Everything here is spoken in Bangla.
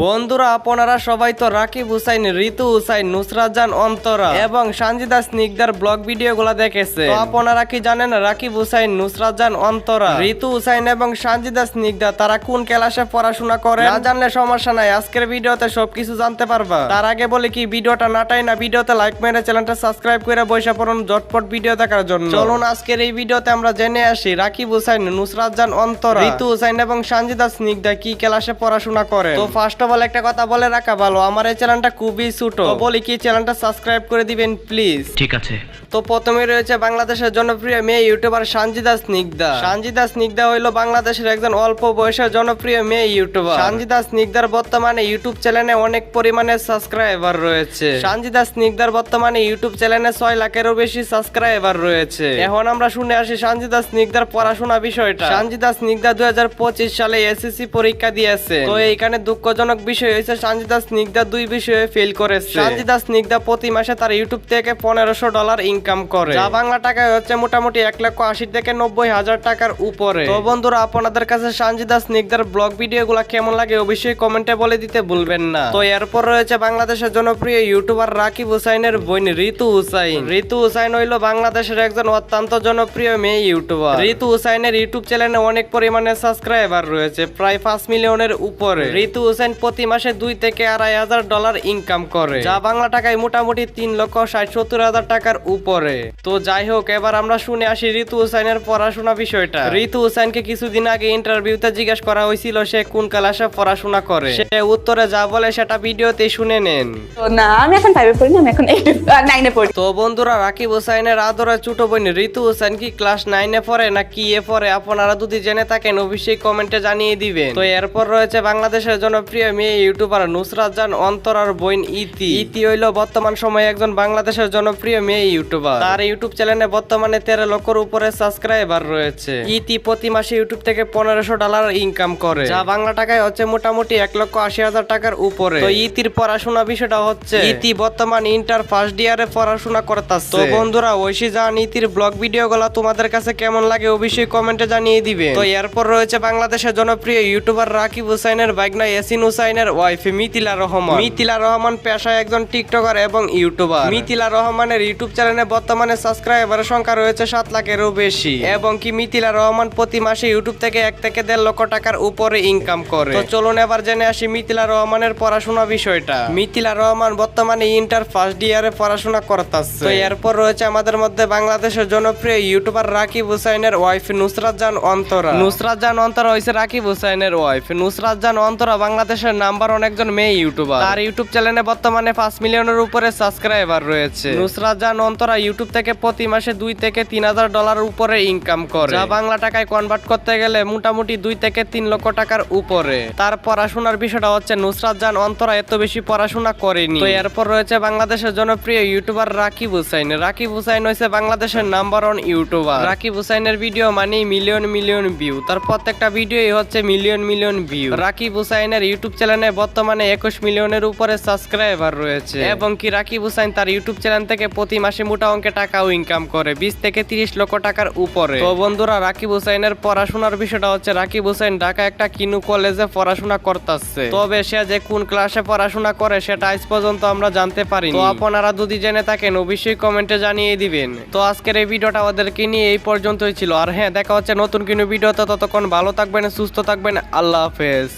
বন্ধুরা, আপনারা সবাই তো রাকিব হুসাইন, ঋতু হুসাইন, নুসরাত জান, অন্তরা এবং সানজিদা স্নিগ্ধার ব্লগ ভিডিও গুলা দেখেছে তো আপনারা কি জানেন রাকিব হুসাইন, নুসরাত জান, অন্তরা, ঋতু হুসাইন এবং সানজিদা স্নিগ্ধা, তারা কোন ক্লাসে পড়াশোনা করে না জানলে সমস্যা নাই, আজকের ভিডিওতে সবকিছু জানতে পারবা। তার আগে বলে কি, ভিডিওটা নাটাই না ভিডিওতে লাইক মেরে চ্যানেলটা সাবস্ক্রাইব করে বৈশা পড়ুন জটপট ভিডিও দেখার জন্য। চলুন আজকের এই ভিডিওতে আমরা জেনে আসি, রাকিব হুসাইন, নুসরাত জান, অন্তরা, ঋতু হুসাইন এবং সানজিদা স্নিগ্ধা কি ক্লাসে পড়াশোনা করে তো ফার্স্ট অফ অল একটা কথা বলে রাখা ভালো। আমার এই চ্যানেলটা খুবই ছোট। তো বলি কি চ্যানেলটা সাবস্ক্রাইব করে দিবেন প্লিজ। ঠিক আছে। তো প্রথমে রয়েছে বাংলাদেশের জনপ্রিয় মেয়ে ইউটিউবার সানজিদা স্নিগ্ধা। সানজিদা স্নিগ্ধা হইল বাংলাদেশের একজন অল্প বয়সের জনপ্রিয় মেয়ে ইউটিউবার। সানজিদা স্নিগ্ধার বর্তমানে ইউটিউব চ্যানেলে অনেক পরিমাণে সাবস্ক্রাইবার রয়েছে। সানজিদা স্নিগ্ধার বর্তমানে ইউটিউব চ্যানেলে ছয় লাখেরও বেশি সাবস্ক্রাইবার রয়েছে। এখন আমরা শুনে আসি সানজিদা স্নিগ্ধার পড়াশোনা বিষয়টা। সানজিদা স্নিগ্ধা দুই সালে এসএসসি পরীক্ষা দিয়েছে। তো এইখানে দুঃখজনক বিষয় হয়েছে সানজিদা স্নিগ্ধা দুই বিষয়ে ফেল করেছে। সানজিদা স্নিগ্ধা প্রতি মাসে তার ইউটিউব থেকে পনেরোশো ডলার ইনকাম করে। যা বাংলা টাকায় হচ্ছে মোটামুটি এক লক্ষ আশি থেকে নব্বই হাজার টাকার উপরে। তো বন্ধুরা আপনাদের কাছে সানজিদা স্নিগ্ধার ব্লগ ভিডিও গুলা কেমন লাগে অবশ্যই কমেন্টে বলে দিতে ভুলবেন না। তো এরপর রয়েছে বাংলাদেশের জনপ্রিয় ইউটিউবার রাকিব হুসাইনের বোন ঋতু হুসাইন। ঋতু হুসাইন হইল বাংলাদেশের একজন অত্যন্ত জনপ্রিয় মেয়ে ইউটিউবার ঋতু হুসাইনের ইউটিউব চ্যানেলে অনেক পরিমাণে সাবস্ক্রাইবার রয়েছে প্রায় পাঁচ মিলিয়নের উপরে। ঋতু হুসাইন প্রতি মাসে দুই থেকে আড়াই হাজার ডলার ইনকাম করে যা বাংলা টাকায় মোটামুটি তিন লক্ষ ষাট সত্তর হাজার টাকার উপরে। তো যাই হোক এবার আমরা শুনে আসি ঋতু হুসাইনের পড়াশোনা বিষয়টা। ঋতু হুসাইনকে কিছুদিন আগে ইন্টারভিউতে জিজ্ঞেস করা হয়েছিল সে কোন ক্লাসে পড়াশোনা করে। সে উত্তরে যা বলে সেটা ভিডিওতে শুনে নেন। তো না আমি এখন ফাইভে পড়ি না আমি এখন নাইনে পড়ি। তো বন্ধুরা রাকিব হুসাইনের আদরের ছোট বোন ঋতু হুসাইন কি ক্লাস নাইনে পড়ে না কি এ পড়ে? আপনারা যদি জেনে থাকেন অবশ্যই কমেন্টে জানিয়ে দিবেন। তো এরপর রয়েছে বাংলাদেশের জনপ্রিয় মেয়ে ইউটিউবার নুসরাত জান অন্তরার বোন ইতি। ইতি হইল বর্তমান সময়ে একজন বাংলাদেশের জনপ্রিয় মেয়ে ইউটিউবার। তার ইউটিউব চ্যানেলে বর্তমানে তেরো লক্ষর উপরে সাবস্ক্রাইবার রয়েছে। ইতি প্রতি মাসে ইউটিউব থেকে পনেরোশো ডলার ইনকাম করে। যা বাংলা টাকায় হচ্ছে মোটামুটি এক লক্ষ আশি হাজার টাকার উপরে। তো ইতির পড়াশোনা বিষয়টা হচ্ছে, ইতি বর্তমান ইন্টার ফার্স্ট ইয়ারে পড়াশোনা করতেছে। তো বন্ধুরা, ঐশী জান ইতির ব্লগ ভিডিও গুলা তোমাদের কাছে কেমন লাগে অবশ্যই কমেন্টে জানিয়ে দিবে। তো এরপর রয়েছে বাংলাদেশের জনপ্রিয় ইউটিউবার রাকিব হুসাইনের বাইকনা ইয়াসিন হুসাইনের ওয়াইফ মিতিলা রহমান। মিতিলা রহমান পেশায় একজন টিকটকার এবং ইউটিউবার। মিতিলা রহমানের ইউটিউব চ্যানেলে বর্তমানে সাবস্ক্রাইবারের সংখ্যা রয়েছে সাত লাখেরও বেশি। এবং কি মিতিলা রহমান প্রতি মাসে ইউটিউব থেকে এক থেকে দেড় লক্ষ টাকার উপরে ইনকাম করে। তো চলুন এবার জেনে আসি মিতিলা রহমানের পড়াশোনা বিষয়টা। মিতিলা রহমান বর্তমানে ইন্টার ফার্স্ট ইয়ারে পড়াশোনা করতেছে। তো এরপর রয়েছে আমাদের মধ্যে বাংলাদেশের জনপ্রিয় ইউটিউবার রাকিব হুসাইনের ওয়াইফ নুসরাত জান অন্তরা। নুসরাত জান অন্তরা হয়েছে রাকিব হুসাইনের ওয়াইফ। নুসরাত জান অন্তরা বাংলাদেশের নাম্বার ওয়ান একজন মেয়ে ইউটিউবার। তার ইউটিউব চ্যানেলে বর্তমানে পাঁচ মিলিয়নের উপরে সাবস্ক্রাইবার রয়েছে। নুসরাত জান অন্তরা ইউটিউব থেকে প্রতি মাসে দুই থেকে তিন হাজার ডলার উপরে ইনকাম করে। যা বাংলা টাকায় কনভার্ট করতে গেলে মোটামুটি দুই থেকে তিন লক্ষ টাকার উপরে। তার পড়াশোনার বিষয়টা হচ্ছে নুসরাত জান অন্তরা এত বেশি পড়াশোনা করেনি। তো এরপর রয়েছে বাংলাদেশের জনপ্রিয় ইউটিউবার রাকিব হুসাইন। রাকিব হুসাইন হয়েছে বাংলাদেশের নাম্বার ওয়ান ইউটিউবার। রাকিব হুসাইনের ভিডিও মানে মিলিয়ন মিলিয়ন ভিউ তার প্রত্যেকটা ভিডিওই হচ্ছে মিলিয়ন মিলিয়ন ভিউ রাকিব হুসাইনের ইউটিউব চ্যানেলে বর্তমানে একুশ মিলিয়নের উপরে সাবস্ক্রাইবার রয়েছে। এবং কি রাকিব হুসাইন তার ইউটিউব চ্যানেল থেকে প্রতি মাসে মোটা অঙ্কে টাকাও ইনকাম করে, বিশ থেকে তিরিশ লক্ষ টাকার উপরে। তো বন্ধুরা, রাকিব হুসাইনের পড়াশোনার বিষয়টা হচ্ছে, রাকিব হুসাইন ঢাকা একটা কিনু কলেজে পড়াশোনা করতেছে। তবে সে যে কোন ক্লাসে পড়াশোনা করে, সেটা আজ পর্যন্ত আমরা জানতে পারি তো আপনারা যদি জেনে থাকেন, অবশ্যই কমেন্টে জানিয়ে দিবেন। তো আজকের এই ভিডিওটা আমাদেরকে নিয়ে এই পর্যন্তই ছিল। আর হ্যাঁ দেখা হচ্ছে নতুন কোনো ভিডিওতে। ততক্ষণ ভালো থাকবেন, সুস্থ থাকবেন। আল্লাহ হাফেজ।